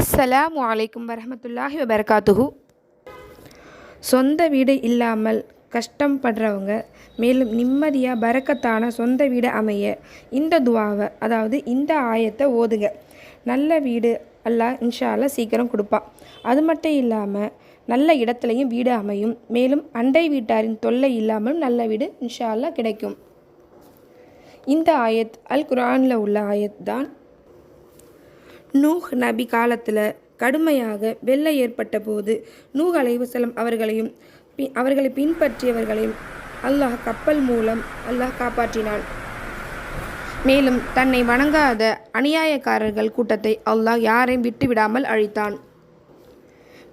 அஸ்ஸலாம் வலைக்கும் வரமத்துல்லாஹி வபர்காத்துஹு. சொந்த வீடு இல்லாமல் கஷ்டம் படுறவங்க மேலும் நிம்மதியாக பறக்கத்தான சொந்த வீடு அமைய இந்த துவாவை அதாவது இந்த ஆயத்தை ஓதுங்க. நல்ல வீடு அல்லாஹ் இன்ஷா சீக்கிரம் கொடுப்பான் அது மட்டும் இல்லாமல் நல்ல இடத்துலையும் வீடு அமையும். மேலும் அண்டை வீட்டாரின் தொல்லை இல்லாமலும் நல்ல வீடு இன்ஷால்லா கிடைக்கும். இந்த ஆயத் அல் குரானில் உள்ள ஆயத் தான் நூஹ் நபி காலத்தில் கடுமையாக வெள்ளை ஏற்பட்ட போது நூஹ் அலைவசலம் அவர்களையும் பி அவர்களை பின்பற்றியவர்களையும் அல்லாஹ் கப்பல் மூலம் அல்லாஹ் காப்பாற்றினான் மேலும் தன்னை வணங்காத அநியாயக்காரர்கள் கூட்டத்தை அல்லாஹ் யாரையும் விட்டுவிடாமல் அழித்தான்.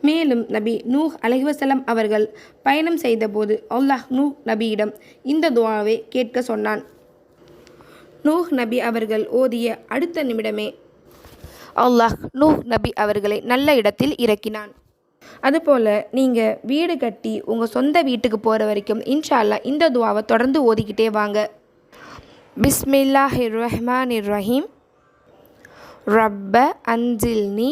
மேலும் நபி நூஹ் அலைவசலம் அவர்கள் பயணம் செய்தபோது அல்லாஹ் நூஹ் நபியிடம் இந்த துவாவை கேட்க சொன்னான். நூஹ் நபி அவர்கள் ஓதிய அடுத்த நிமிடமே அல்லாஹ் நூஹ் நபி அவர்களை நல்ல இடத்தில் இறக்கினான். அதுபோல் நீங்கள் வீடு கட்டி உங்கள் சொந்த வீட்டுக்கு போகிற வரைக்கும் இன்ஷால்லா இந்த துவாவை தொடர்ந்து ஓதிக்கிட்டே வாங்க. பிஸ்மில்லாஹிர் ரஹ்மானிர் ரஹீம் ரப்ப அன்சில்னி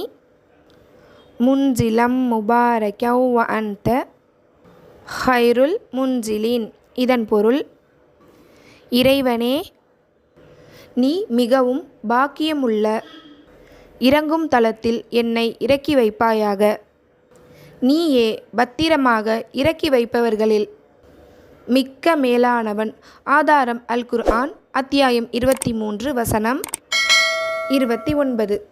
முன்சிலம் முபாரக்கவ் வ அன்த ஹைருல் முன்ஜிலின். இதன் பொருள் இறைவனே நீ மிகவும் பாக்கியமுள்ள இறங்கும் தளத்தில் என்னை இறக்கி வைப்பாயாக. நீயே பத்திரமாக இறக்கி வைப்பவர்களில் மிக்க மேலானவன். ஆதாரம் அல் குர்ஆன் அத்தியாயம் இருபத்தி மூன்று வசனம் இருபத்தி ஒன்பது.